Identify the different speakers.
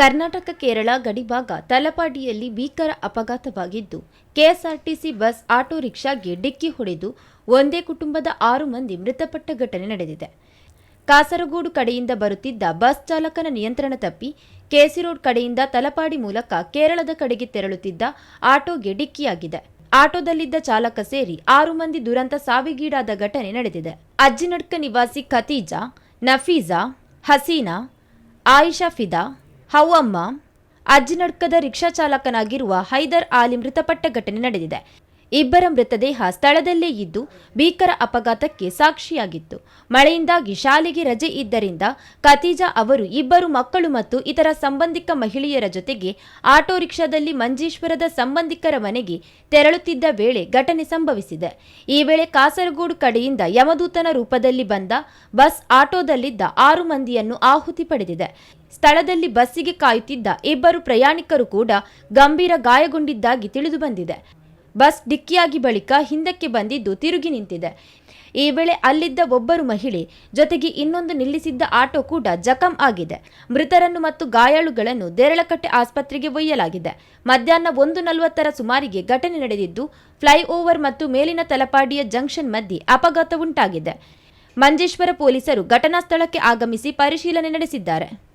Speaker 1: ಕರ್ನಾಟಕ, ಕೇರಳ ಗಡಿಭಾಗ ತಲಪಾಡಿಯಲ್ಲಿ ಭೀಕರ ಅಪಘಾತವಾಗಿದ್ದು, ಕೆಎಸ್ಆರ್ಟಿಸಿ ಬಸ್, ಆಟೋ ರಿಕ್ಷಾಗೆ ಡಿಕ್ಕಿ ಹೊಡೆದು ಒಂದೇ ಕುಟುಂಬದ ಆರು ಮಂದಿ ಮೃತಪಟ್ಟ ಘಟನೆ ನಡೆದಿದೆ. ಕಾಸರಗೋಡು ಕಡೆಯಿಂದ ಬರುತ್ತಿದ್ದ ಬಸ್ ಚಾಲಕನ ನಿಯಂತ್ರಣ ತಪ್ಪಿ ಕೆಸಿ ರೋಡ್ ಕಡೆಯಿಂದ ತಲಪಾಡಿ ಮೂಲಕ ಕೇರಳದ ಕಡೆಗೆ ತೆರಳುತ್ತಿದ್ದ ಆಟೋಗೆ ಡಿಕ್ಕಿಯಾಗಿದೆ. ಆಟೋದಲ್ಲಿದ್ದ ಚಾಲಕ ಸೇರಿ ಆರು ಮಂದಿ ದುರಂತ ಸಾವಿಗೀಡಾದ ಘಟನೆ ನಡೆದಿದೆ. ಅಜ್ಜಿನಡ್ಕ ನಿವಾಸಿ ಖತೀಜಾ, ನಫೀಜಾ, ಹಸೀನಾ, ಆಯಿಷಾ ಫಿದಾ ಹವ್ವಮ್ಮ ಅಜ್ಜಿನಡ್ಕದ ರಿಕ್ಷಾ ಚಾಲಕನಾಗಿರುವ ಹೈದರ್ ಆಲಿ ಮೃತಪಟ್ಟ ಘಟನೆ ನಡೆದಿದೆ. ಇಬ್ಬರ ಮೃತದೇಹ ಸ್ಥಳದಲ್ಲೇ ಇದ್ದು ಭೀಕರ ಅಪಘಾತಕ್ಕೆ ಸಾಕ್ಷಿಯಾಗಿತ್ತು. ಮಳೆಯಿಂದಾಗಿ ಶಾಲೆಗೆ ರಜೆ ಇದ್ದರಿಂದ ಖತೀಜಾ ಅವರು ಇಬ್ಬರು ಮಕ್ಕಳು ಮತ್ತು ಇತರ ಸಂಬಂಧಿಕ ಮಹಿಳೆಯರ ಜೊತೆಗೆ ಆಟೋ ರಿಕ್ಷಾದಲ್ಲಿ ಮಂಜೇಶ್ವರದ ಸಂಬಂಧಿಕರ ಮನೆಗೆ ತೆರಳುತ್ತಿದ್ದ ವೇಳೆ ಘಟನೆ ಸಂಭವಿಸಿದೆ. ಈ ವೇಳೆ ಕಾಸರಗೋಡು ಕಡೆಯಿಂದ ಯಮದೂತನ ರೂಪದಲ್ಲಿ ಬಂದ ಬಸ್ ಆಟೋದಲ್ಲಿದ್ದ ಆರು ಮಂದಿಯನ್ನು ಆಹುತಿ ಪಡೆದಿದೆ. ಸ್ಥಳದಲ್ಲಿ ಬಸ್ಸಿಗೆ ಕಾಯುತ್ತಿದ್ದ ಇಬ್ಬರು ಪ್ರಯಾಣಿಕರು ಕೂಡ ಗಂಭೀರ ಗಾಯಗೊಂಡಿದ್ದಾಗಿ ತಿಳಿದು ಬಂದಿದೆ. ಬಸ್ ಡಿಕ್ಕಿಯಾಗಿ ಬಳಿಕ ಹಿಂದಕ್ಕೆ ಬಂದಿದ್ದು ತಿರುಗಿ ನಿಂತಿದೆ. ಈ ವೇಳೆ ಅಲ್ಲಿದ್ದ ಒಬ್ಬರು ಮಹಿಳೆ ಜೊತೆಗೆ ಇನ್ನೊಂದು ನಿಲ್ಲಿಸಿದ್ದ ಆಟೋ ಕೂಡ ಜಖಂ ಆಗಿದೆ. ಮೃತರನ್ನು ಮತ್ತು ಗಾಯಾಳುಗಳನ್ನು ದೇರಳಕಟ್ಟೆ ಆಸ್ಪತ್ರೆಗೆ ಒಯ್ಯಲಾಗಿದೆ. ಮಧ್ಯಾಹ್ನ ಒಂದು ನಲವತ್ತರ ಸುಮಾರಿಗೆ ಘಟನೆ ನಡೆದಿದ್ದು, ಫ್ಲೈಓವರ್ ಮತ್ತು ಮೇಲಿನ ತಲಪಾಡಿಯ ಜಂಕ್ಷನ್ ಮಧ್ಯೆ ಅಪಘಾತ ಮಂಜೇಶ್ವರ ಪೊಲೀಸರು ಘಟನಾ ಸ್ಥಳಕ್ಕೆ ಆಗಮಿಸಿ ಪರಿಶೀಲನೆ ನಡೆಸಿದ್ದಾರೆ.